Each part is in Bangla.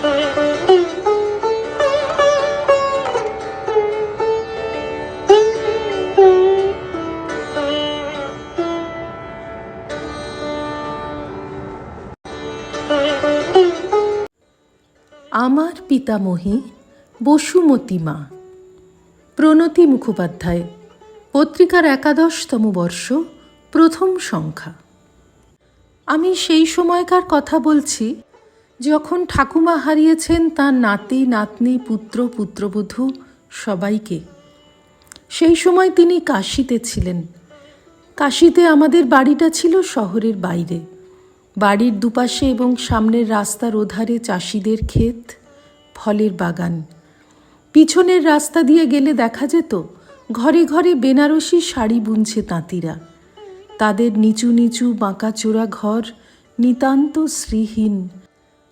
আমার পিতামহী বসুমতী মা। প্রণতি মুখোপাধ্যায়, পত্রিকার একাদশতম বর্ষ, প্রথম সংখ্যা। আমি সেই সময়কার কথা বলছি যখন ঠাকুমা হারিয়েছেন তার নাতি, নাতনি, পুত্র, পুত্রবধূ সবাইকে। সেই সময় তিনি কাশিতে ছিলেন। কাশিতে আমাদের বাড়িটা ছিল শহরের বাইরে। বাড়ির দুপাশে এবং সামনের রাস্তার ওধারে চাষিদের ক্ষেত, ফলের বাগান। পিছনের রাস্তা দিয়ে গেলে দেখা যেত, ঘরে ঘরে বেনারসি শাড়ি বুনছে তাঁতিরা। তাদের নিচু নিচু বাঁকাচোরা ঘর নিতান্ত শ্রীহীন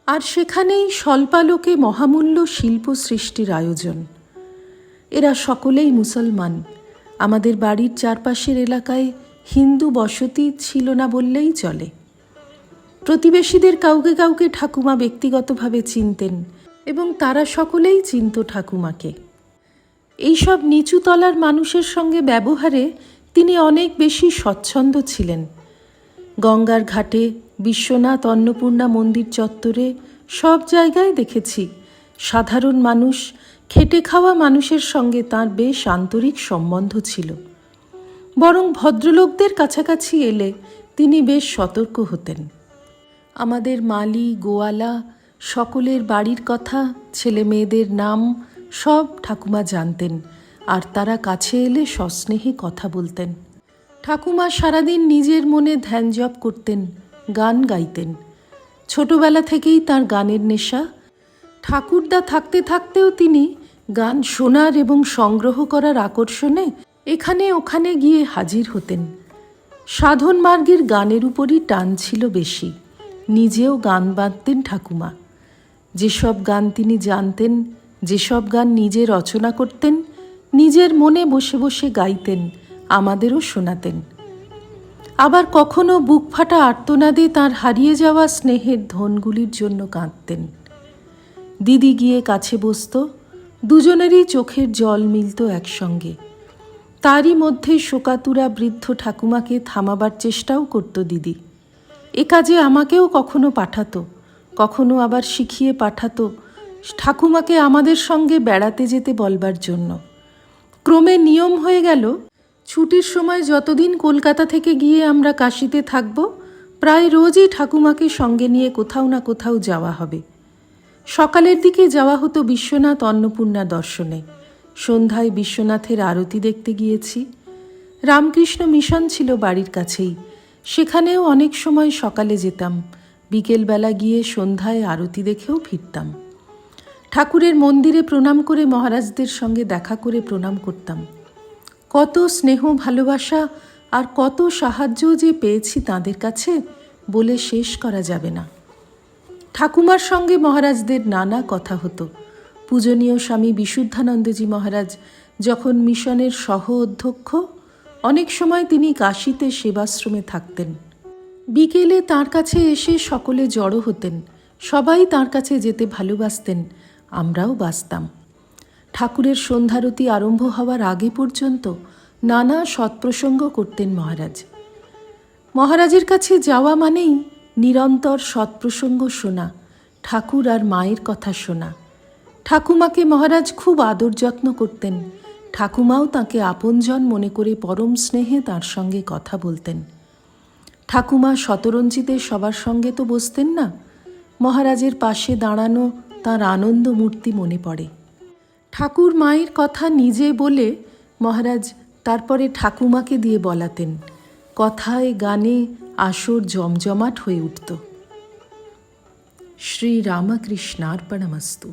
আর সেখানেই স্বল্পালোকে মহামূল্য শিল্প সৃষ্টির আয়োজন। এরা সকলেই মুসলমান। আমাদের বাড়ির চারপাশের এলাকায় হিন্দু বসতি ছিল না বললেই চলে। প্রতিবেশীদের কাউকে কাউকে ঠাকুমা ব্যক্তিগতভাবে চিনতেন এবং তারা সকলেই চিনত ঠাকুমাকে। এইসব নিচু তলার মানুষের সঙ্গে ব্যবহারে তিনি অনেক বেশি স্বচ্ছন্দ ছিলেন। গঙ্গার ঘাটে, বিশ্বনাথ অন্নপূর্ণা মন্দির চত্বরে সব জায়গায় দেখেছি। সাধারণ মানুষ, খেটে খাওয়া মানুষের সঙ্গে তার বেশ আন্তরিক সম্বন্ধ ছিল। বরং ভদ্রলোকদের কাছাকাছি এলে তিনি বেশ সতর্ক হতেন। আমাদের মালি, গোয়ালা, সকলের বাড়ির কথা, ছেলে মেয়েদের নাম সব ঠাকুমা জানতেন, আর তারা কাছে এলে সস্নেহে কথা বলতেন। ঠাকুমা সারাদিন নিজের মনে ধ্যান জপ করতেন, গান গাইতেন। ছোটবেলা থেকেই তার গানের নেশা। ঠাকুরদা থাকতে থাকতেও তিনি গান শোনার এবং সংগ্রহ করার আকর্ষণে এখানে ওখানে গিয়ে হাজির হতেন। সাধন মার্গের গানের উপরই টান ছিল বেশি। নিজেও গান বাঁধতেন ঠাকুমা। যেসব গান তিনি জানতেন, যেসব গান নিজে রচনা করতেন, নিজের মনে বসে বসে গাইতেন আমাদেরও শোনাতেন। আবার কখনো বুক ফাটা আর্তনাদে তার হারিয়ে যাওয়া স্নেহের ধনগুলির জন্য কাঁদতেন। দিদি গিয়ে কাছে বসত, দুজনেরই চোখের জল মিলত একসঙ্গে। তারই মধ্যে শোকাতুরা বৃদ্ধ ঠাকুমাকে থামাবার চেষ্টাও করত দিদি। এ কাজে আমাকেও কখনো পাঠাতো, কখনো আবার শিখিয়ে পাঠাতো ঠাকুমাকে আমাদের সঙ্গে বেড়াতে যেতে বলবার জন্য। ক্রমে নিয়ম হয়ে গেল ছুটির সময় যতদিন কলকাতা থেকে গিয়ে আমরা কাশিতে থাকব, প্রায় রোজই ঠাকুমাকে সঙ্গে নিয়ে কোথাও না কোথাও যাওয়া হবে। সকালের দিকে যাওয়া হতো বিশ্বনাথ অন্নপূর্ণা দর্শনে। সন্ধ্যায় বিশ্বনাথের আরতি দেখতে গিয়েছি। রামকৃষ্ণ মিশন ছিল বাড়ির কাছেই। সেখানেও অনেক সময় সকালে যেতাম। বিকেলবেলা গিয়ে সন্ধ্যায় আরতি দেখেও ফিরতাম। ঠাকুরের মন্দিরে প্রণাম করে মহারাজদের সঙ্গে দেখা করে প্রণাম করতাম। কত স্নেহ ভালোবাসা আর কত সাহায্য যে পেয়েছি তাদের কাছে বলে শেষ করা যাবে না। ঠাকুমার সঙ্গে মহারাজদের নানা কথা হতো। পূজনীয় স্বামী বিশুদ্ধানন্দজি মহারাজ যখন মিশনের সহ অধ্যক্ষ, অনেক সময় তিনি কাশিতে সেবাশ্রমে থাকতেন। বিকেলে তার কাছে এসে সকলে জড়ো হতেন। সবাই তার কাছে যেতে ভালোবাসতেন। আমরাও বাসতাম ঠাকুরের সন্ধ্যারতি আরম্ভ হওয়ার আগে পর্যন্ত নানা সৎপ্রসঙ্গ করতেন মহারাজ। মহারাজের কাছে যাওয়া মানেই নিরন্তর সৎপ্রসঙ্গ শোনা, ঠাকুর আর মায়ের কথা শোনা। ঠাকুমাকে মহারাজ খুব আদর যত্ন করতেন। ঠাকুমাও তাকে আপনজন মনে করে পরম স্নেহে তার সঙ্গে কথা বলতেন। ঠাকুমা শতরঞ্জিতে সবার সঙ্গে তো বসতেন না, মহারাজের পাশে দাঁড়ানো তার আনন্দ মূর্তি মনে পড়ে। ঠাকুর মায়ের কথা নিজে বলে মহারাজ তারপরে ঠাকুমাকে দিয়ে বলাতেন। কথায় গানে আসর জমজমাট হয়ে উঠত। শ্রী রামকৃষ্ণার্পণমস্তু